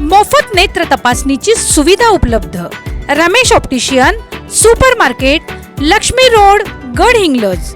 मोफत नेत्र तपासणीची सुविधा उपलब्ध. Ramesh optician super market Lakshmi road Gadhinglaj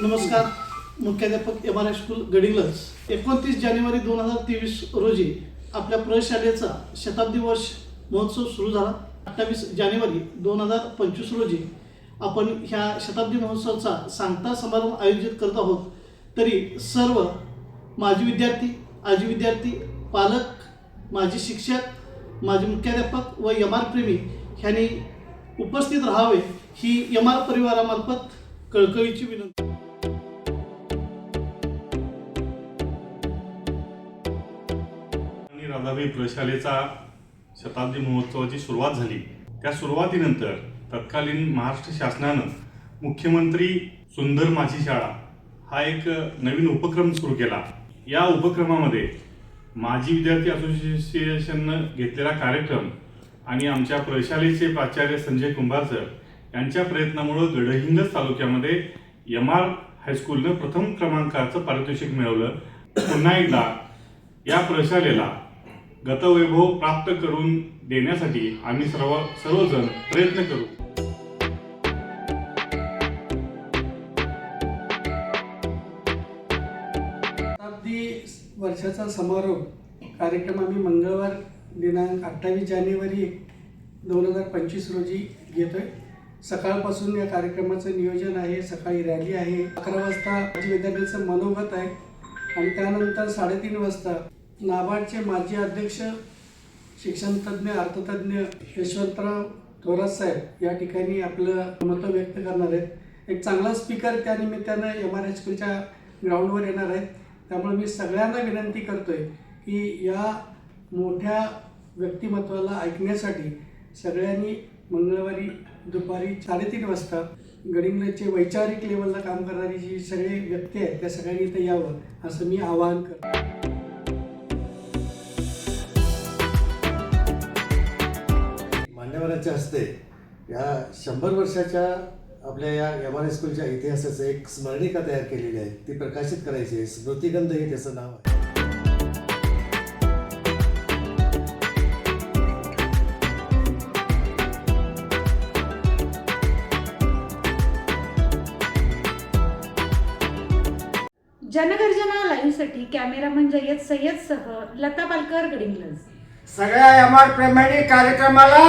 नमस्कार मुख्याध्यापक एम आर स्कूल गडिंगलज एकोणतीस जानेवारी दोन हजार तेवीस रोजी आपल्या प्रशालेचा शताब्दी वर्ष महोत्सव सुरू झाला. अठ्ठावीस जानेवारी दोन हजार पंचवीस रोजी आपण ह्या शताब्दी महोत्सवाचा सांगता समारंभ आयोजित करत आहोत. तरी सर्व माजी विद्यार्थी आजी विद्यार्थी पालक माजी शिक्षक माजी मुख्याध्यापक व यम आर प्रेमी ह्यांनी उपस्थित राहावे ही यम आर परिवारामार्फत कळकळीची विनंती. राधाबाई प्रशालेचा शताब्दी महोत्सवाची सुरुवात झाली. त्या सुरुवातीनंतर तत्कालीन महाराष्ट्र शासनानं मुख्यमंत्री सुंदर माझी शाळा हा एक नवीन उपक्रम सुरू केला. या उपक्रमामध्ये माजी विद्यार्थी असोसिएशननं घेतलेला कार्यक्रम आणि आमच्या प्रशालेचे प्राचार्य संजय कुंभार सर यांच्या प्रयत्नामुळं गडहिंग्लज तालुक्यामध्ये एम आर हायस्कूलनं प्रथम क्रमांकाचं पारितोषिक मिळवलं. पुन्हा एकदा या प्रशालेला गतवैभव प्राप्त करून देण्यासाठी आम्ही सर्व सर्वजण प्रयत्न करू. शताब्दी वर्षाचा समारोप कार्यक्रम आम्ही मंगळवार दिनांक अठ्ठावीस जानेवारी दोन हजार पंचवीस रोजी घेतोय. सकाळपासून या कार्यक्रमाचं नियोजन आहे सकाळी रॅली आहे. अकरा वाजता विद्यार्थ्यांचं मनोगत आहे आणि त्यानंतर साडेतीन वाजता नाबार्डचे माजी अध्यक्ष शिक्षणतज्ज्ञ अर्थतज्ज्ञ यशवंतराव थोरात साहेब या ठिकाणी आपलं मतं व्यक्त करणार आहेत. एक चांगला स्पीकर त्या निमित्तानं एम आर एच हायस्कूलच्या ग्राउंडवर येणार आहेत. त्यामुळे मी सगळ्यांना विनंती करतोय की या मोठ्या व्यक्तिमत्वाला ऐकण्यासाठी सगळ्यांनी मंगळवारी दुपारी साडेतीन वाजता गडिंग्लजचे वैचारिक लेवलला काम करणारी जी सगळे व्यक्ती आहेत त्या सगळ्यांनी इथं यावं असं मी आवाहन करतो मान्यवरांच्या हस्ते या शंभर वर्षाच्या आपल्या या एम आर स्कूलच्या इतिहासाचं एक स्मरणिका तयार केलेली आहे. ती प्रकाशित करायची आहे. स्मृतिगंध हे त्याचं नाव आहे. जनगर्जना लाईव्हसाठी कॅमेरामन जय्यद सय्यदसह लता पालकर गडिंग्लज. सगळ्या एम आर प्रेमाने कार्यक्रमाला